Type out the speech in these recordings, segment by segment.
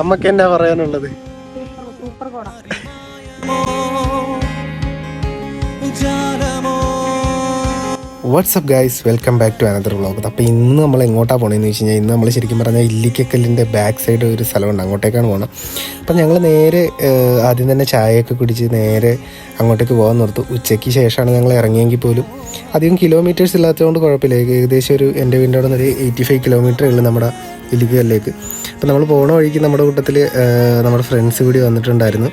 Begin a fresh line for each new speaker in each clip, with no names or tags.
അമ്മയ്ക്ക് എന്നാ പറയാനുള്ളത്?
Super
WhatsApp guys welcome back to another vlog അപ്പോൾ ഇന്ന് നമ്മൾ എങ്ങോട്ടാണ് പോകണമെന്ന് വെച്ച് കഴിഞ്ഞാൽ ഇന്ന് നമ്മൾ ശരിക്കും പറഞ്ഞാൽ ഇല്ലിക്കക്കല്ലിന്റെ ബാക്ക് സൈഡ് ഒരു സ്ഥലമുണ്ട്. അങ്ങോട്ടേക്കാണ് പോകണം അപ്പം ഞങ്ങൾ നേരെ ആദ്യം തന്നെ ചായയൊക്കെ കുടിച്ച് നേരെ അങ്ങോട്ടേക്ക് പോകാൻ നിർത്തു. ഉച്ചയ്ക്ക് ശേഷമാണ് ഞങ്ങൾ ഇറങ്ങിയെങ്കിൽ പോലും അധികം കിലോമീറ്റേഴ്സ് ഇല്ലാത്തതുകൊണ്ട് കുഴപ്പമില്ല. ഏകദേശം ഒരു എന്റെ വീടിന്റെ അവിടെ നിന്ന് ഒരു എയ്റ്റി ഫൈവ് കിലോമീറ്റർ ഉള്ളു നമ്മുടെ ഇല്ലിക്കല്ലിലേക്ക്. അപ്പോൾ നമ്മൾ പോണ വഴിക്ക് നമ്മുടെ കൂട്ടത്തിൽ നമ്മുടെ ഫ്രണ്ട്സ് കൂടി വന്നിട്ടുണ്ടായിരുന്നു.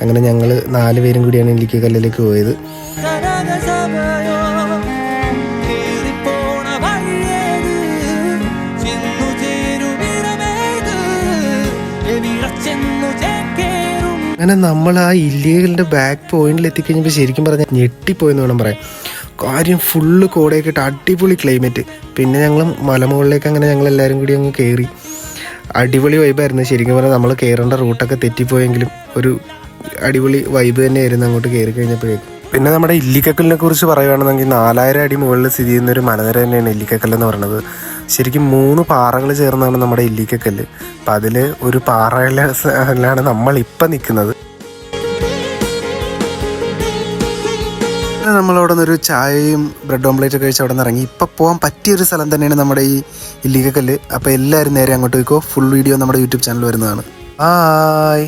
അങ്ങനെ ഞങ്ങൾ നാല് പേരും കൂടിയാണ് പോയത്
എവിടെ ചെന്നു ചേക്കേറും
അങ്ങനെ നമ്മൾ ആ ഇല്ലീഗലിന്റെ ബാക്ക് പോയിന്റിൽ എത്തിക്കഴിഞ്ഞപ്പോൾ ശരിക്കും പറഞ്ഞാൽ ഞെട്ടിപ്പോയെന്ന് വേണം പറയാം കാര്യം ഫുള്ള് കോടയൊക്കെ ഇട്ട് അടിപൊളി ക്ലൈമറ്റ് പിന്നെ ഞങ്ങൾ മലമുകളിലേക്ക് അങ്ങനെ ഞങ്ങൾ എല്ലാവരും കൂടി അങ്ങ് കയറി അടിപൊളി വൈബായിരുന്നു ശരിക്കും പറഞ്ഞാൽ നമ്മൾ കയറേണ്ട റൂട്ടൊക്കെ തെറ്റിപ്പോയെങ്കിലും ഒരു അടിപൊളി വൈബ് തന്നെയായിരുന്നു അങ്ങോട്ട് കയറി കഴിഞ്ഞപ്പോഴേക്കും. പിന്നെ നമ്മുടെ ഇല്ലിക്കക്കലിനെ കുറിച്ച് പറയുകയാണെന്നെങ്കിൽ നാലായിരം അടി മുകളിൽ സ്ഥിതി ചെയ്യുന്ന ഒരു മലനിര തന്നെയാണ് ഇല്ലിക്കക്കൽ എന്ന് പറയുന്നത്. ശരിക്കും മൂന്ന് പാറകൾ ചേർന്നാണ് നമ്മുടെ ഇല്ലിക്കക്കല്ല് അപ്പം അതിൽ ഒരു പാറയിലാണ് നമ്മൾ നിൽക്കുന്നത്. നമ്മളവിടെ നിന്ന് ഒരു ചായയും ബ്രെഡ് ഒക്കെ കഴിച്ച് അവിടെ നിന്ന് ഇറങ്ങി. ഇപ്പം പോകാൻ പറ്റിയ ഒരു സ്ഥലം തന്നെയാണ് നമ്മുടെ ഈ ഇല്ലിക്കക്കല്ല്. അപ്പോൾ എല്ലാവരും നേരെ അങ്ങോട്ട് പോയിക്കോ. ഫുൾ വീഡിയോ നമ്മുടെ യൂട്യൂബ് ചാനൽ വരുന്നതാണ്. ബായ്